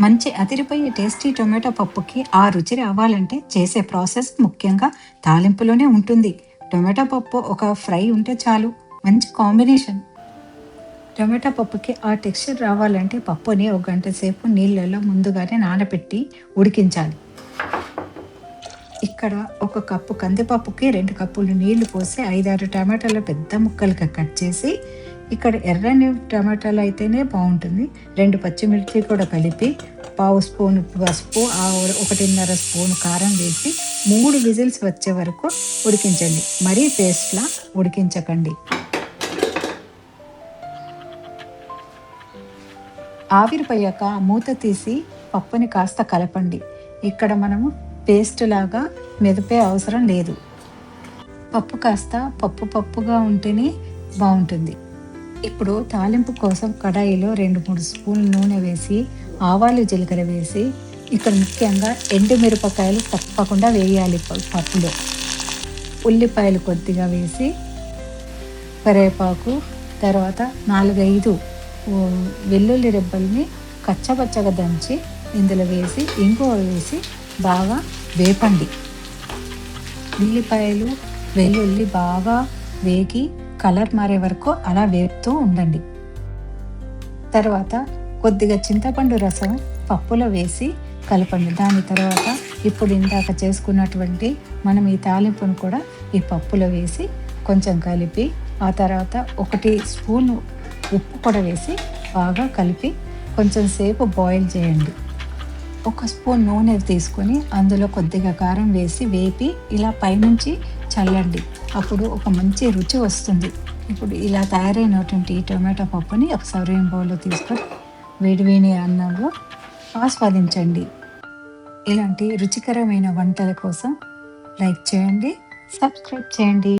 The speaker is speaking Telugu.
మంచి అదిరిపోయే టేస్టీ టొమాటో పప్పుకి ఆ రుచి రావాలంటే చేసే ప్రాసెస్ ముఖ్యంగా తాలింపులోనే ఉంటుంది. టొమాటో పప్పు ఒక ఫ్రై ఉంటే చాలు. మంచి కాంబినేషన్. టొమాటో పప్పుకి ఆ టెక్స్చర్ రావాలంటే పప్పుని ఒక గంట సేపు నీళ్ళలో ముందుగానే నానబెట్టి ఉడికించాలి. ఇక్కడ ఒక కప్పు కందిపప్పుకి రెండు కప్పులు నీళ్ళు పోసి ఐదారు టమాటాలు పెద్ద ముక్కలుగా కట్ చేసి ఇక్కడ ఎర్రని టమాటాలు అయితేనే బాగుంటుంది. రెండు పచ్చిమిర్చి కూడా కలిపి పావు స్పూన్ పసుపు ఆ ఒకటిన్నర స్పూన్ కారం వేసి మూడు విజిల్స్ వచ్చే వరకు ఉడికించండి. మరీ పేస్ట్లా ఉడికించకండి. ఆవిరిపోయాక మూత తీసి పప్పుని కాస్త కలపండి. ఇక్కడ మనము పేస్ట్ లాగా మెదిపే అవసరం లేదు. పప్పు కాస్త పప్పు పప్పుగా ఉంటేనే బాగుంటుంది. ఇప్పుడు తాలింపు కోసం కడాయిలో రెండు మూడు స్పూన్ల నూనె వేసి ఆవాలు జీలకర్ర వేసి ఇక్కడ ముఖ్యంగా ఎండు మిరపకాయలు తప్పకుండా వేయాలి పప్పులో. ఉల్లిపాయలు కొద్దిగా వేసి కరివేపాకు తర్వాత నాలుగైదు వెల్లుల్లి రెబ్బల్ని కచ్చపచ్చగా దంచి ఇందులో వేసి ఇంకో వేసి బాగా వేపండి. ఉల్లిపాయలు వెల్లుల్లి బాగా వేగి కలర్ మారే వరకు అలా వేపుతూ ఉండండి. తర్వాత కొద్దిగా చింతపండు రసం పప్పులో వేసి కలపండి. దాని తర్వాత ఇప్పుడు ఇందాక చేసుకున్నటువంటి మనం ఈ తాలింపును కూడా ఈ పప్పులో వేసి కొంచెం కలిపి ఆ తర్వాత ఒకటి స్పూన్ ఉప్పు కూడా వేసి బాగా కలిపి కొంచెం సేపు బాయిల్ చేయండి. ఒక స్పూన్ నూనె తీసుకొని అందులో కొద్దిగా కారం వేసి వేపి ఇలా పైనుంచి చల్లండి. అప్పుడు ఒక మంచి రుచి వస్తుంది. ఇప్పుడు ఇలా తయారైనటువంటి ఈ టొమాటో పప్పుని ఒక సర్వింగ్ బౌల్లో తీసుకొని వేడివేడి అన్నంలో ఆస్వాదించండి. ఇలాంటి రుచికరమైన వంటల కోసం లైక్ చేయండి సబ్స్క్రైబ్ చేయండి.